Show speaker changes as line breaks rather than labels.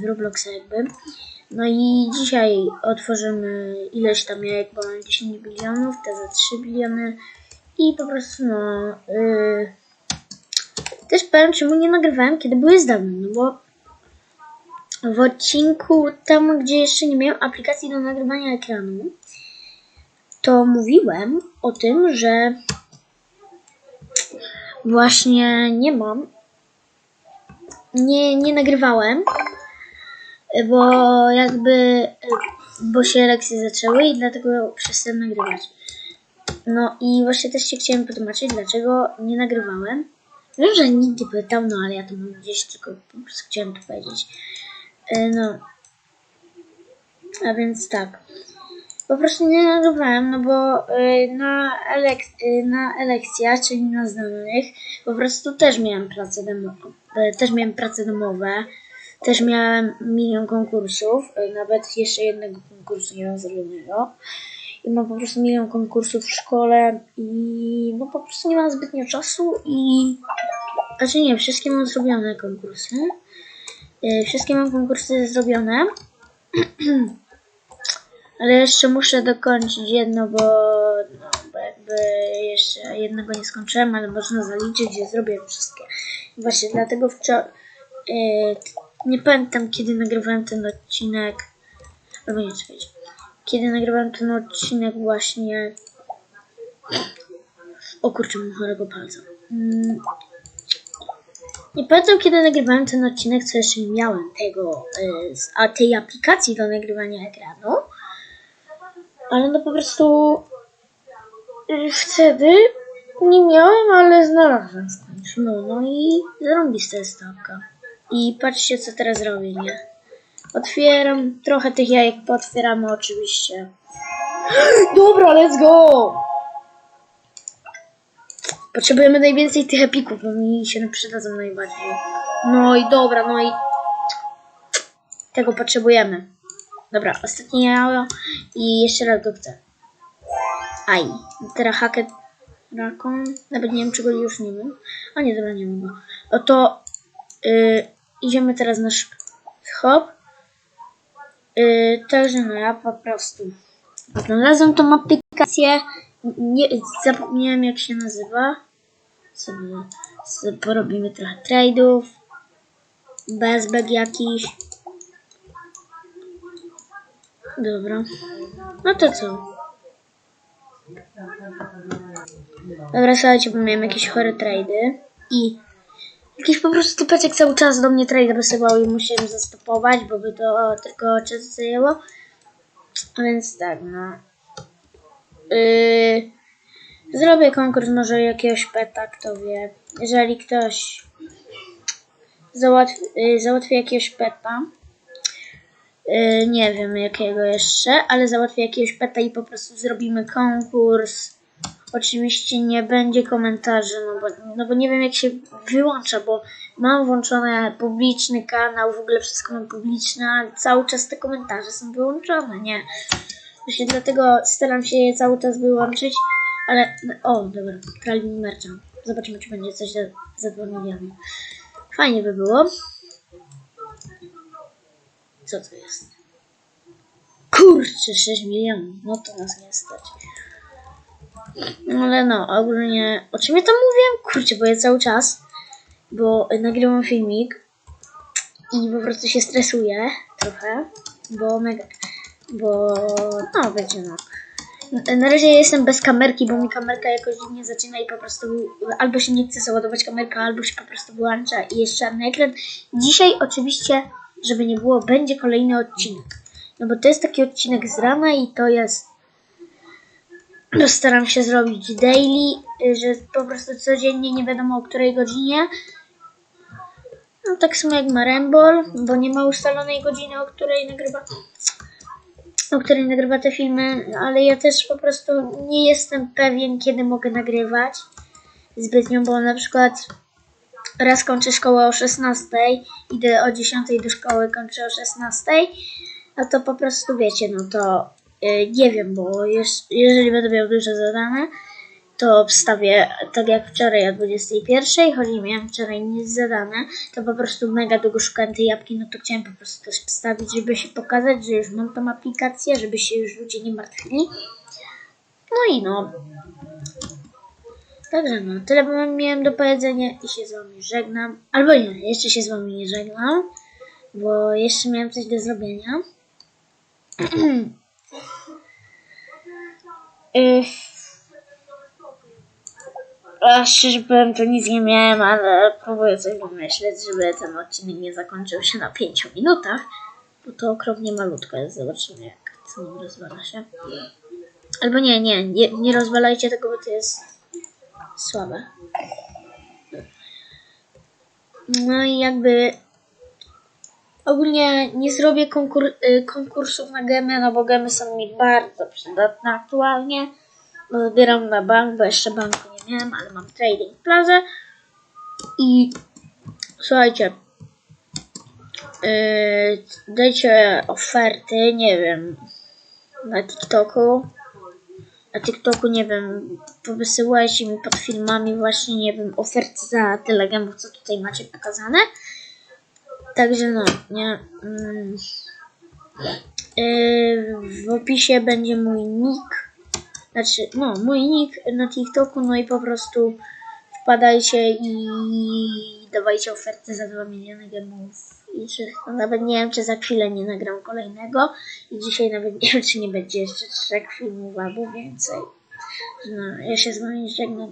z Robloxa jakby. No i dzisiaj otworzymy ileś tam jajek, bo mam 10 bilionów, te za 3 biliony i po prostu no... y, też powiem, czemu nie nagrywałem, kiedy były zdalne, no bo w odcinku tam, gdzie jeszcze nie miałem aplikacji do nagrywania ekranu, to mówiłem o tym, że właśnie nie mam, nie, nie nagrywałem, bo jakby, bo się lekcje zaczęły i dlatego przestałem nagrywać. No i właśnie też się chciałem potłumaczyć, dlaczego nie nagrywałem. Wiem, że nigdy pytam, no ale ja to mam gdzieś, tylko po prostu chciałem to powiedzieć. E, No, a więc tak. Po prostu nie nagrywałem, no bo y, na, elek- y, na elekcjach, czyli na zdalnych, po prostu też miałem pracę domo- też miałem prace domowe, też miałem milion konkursów, y, nawet jeszcze jednego konkursu nie mam zrobionego. I mam po prostu milion konkursów w szkole i no po prostu nie mam zbytnio czasu i znaczy nie, wszystkie mam zrobione konkursy. Y, Wszystkie mam konkursy zrobione. Ale jeszcze muszę dokończyć jedno, bo, no, bo jakby jeszcze jednego nie skończyłem, ale można zaliczyć, że zrobię wszystkie. Właśnie dlatego wczoraj, nie pamiętam kiedy nagrywałem ten odcinek, albo nie czekajcie, kiedy nagrywałem ten odcinek właśnie, o kurczę, mam chorego palca. Mm. Nie pamiętam kiedy nagrywałem ten odcinek, co jeszcze nie miałem tego, y, z- a tej aplikacji do nagrywania ekranu. Ale no po prostu wtedy nie miałem, ale znalazłem w końcu. No, no i zarąbista jest taka. I patrzcie co teraz robię, nie? Otwieram, trochę tych jajek pootwieramy oczywiście. Dobra, let's go! Potrzebujemy najwięcej tych epików, bo mi się przydadzą najbardziej. No i dobra, no i tego potrzebujemy. Dobra, ostatnie jajo i jeszcze raz go. Aj, teraz hacket rakon. Nawet nie wiem, czy go już nie mam. A nie, dobra, nie mam go. Oto y, idziemy teraz na hop. Y, także no ja po prostu znalazłem tą aplikację. Nie, zapomniałem jak się nazywa. Sobie, sobie porobimy trochę trade'ów. Bezbeg jakiś. Dobra. No to co? Dobra, słuchajcie, bo miałem jakieś chore trady i jakiś po prostu typeczek cały czas do mnie trade wysyłał i musiałem zastopować, bo by to tylko czas zajęło. A więc tak, no. Yy, zrobię konkurs może jakiegoś peta, kto wie. Jeżeli ktoś załatwi, yy, załatwi jakiegoś peta, Yy, nie wiem jakiego jeszcze, ale załatwię jakiegoś peta i po prostu zrobimy konkurs. Oczywiście nie będzie komentarzy, no bo, no bo nie wiem jak się wyłącza, bo mam włączony publiczny kanał, w ogóle wszystko mam publiczne, a cały czas te komentarze są wyłączone, nie? Właśnie dlatego staram się je cały czas wyłączyć, ale... O, dobra, Kralin Merchant. Zobaczymy, czy będzie coś za, za 2 miliony. Fajnie by było. Co to jest? Kurczę, 6 milionów. No to nas nie stać. Ale no, ogólnie... O czym ja tam mówiłem? Kurczę, bo ja cały czas... Bo nagrywam filmik i po prostu się stresuję trochę, bo mega... Bo... No, wiecie no. Na razie jestem bez kamerki, bo mi kamerka jakoś dziwnie zaczyna i po prostu albo się nie chce załadować kamerka, albo się po prostu wyłącza i jest czarny ekran. Dzisiaj oczywiście, żeby nie było, będzie kolejny odcinek. No bo to jest taki odcinek z rana i to jest... No staram się zrobić daily, y, że po prostu codziennie nie wiadomo o której godzinie. No tak samo jak ma Rambol, bo nie ma ustalonej godziny, o której nagrywa o której nagrywa te filmy, ale ja też po prostu nie jestem pewien, kiedy mogę nagrywać zbytnio, bo na przykład raz kończę szkołę o 16, idę o 10 do szkoły, kończę o 16, a to po prostu wiecie, no to nie wiem, bo jeż, jeżeli będę miał dużo zadane, to wstawię tak jak wczoraj o 21, choć nie miałem wczoraj nic zadane, to po prostu mega długo szukałem tej apki, no to chciałem po prostu też wstawić, żeby się pokazać, że już mam tą aplikację, żeby się już ludzie nie martwili. No i no. Także no, tyle miałem do powiedzenia i się z wami żegnam. Albo nie, jeszcze się z wami nie żegnam, bo jeszcze miałem coś do zrobienia. Y, A szczerze powiem, to nic nie miałem, ale próbuję coś pomyśleć, żeby ten odcinek nie zakończył się na 5 minutach, bo to okropnie malutko jest. Zobaczymy, jak co nim rozwala się. Albo nie, nie, nie, nie rozwalajcie tego, bo to jest słabe. No i jakby ogólnie nie zrobię konkur y, konkursów na gemy, no bo gemy są mi bardzo przydatne aktualnie. Bo zbieram na bank, bo jeszcze banku nie miałem, ale mam trading plaza. I słuchajcie, yy, dajcie oferty, nie wiem, na TikToku. Na TikToku, nie wiem, wysyłajcie mi pod filmami właśnie, nie wiem, oferty za tyle gemów, co tutaj macie pokazane. Także no, nie. Mm, yy, w opisie będzie mój nick. Znaczy, no, mój nick na TikToku, no i po prostu wpadajcie i dawajcie oferty za 2 miliony gemów. I czy, no nawet nie wiem, czy za chwilę nie nagram kolejnego. I dzisiaj nawet nie wiem, czy nie będzie jeszcze trzech filmów albo więcej. No, ja się z wami żegnam.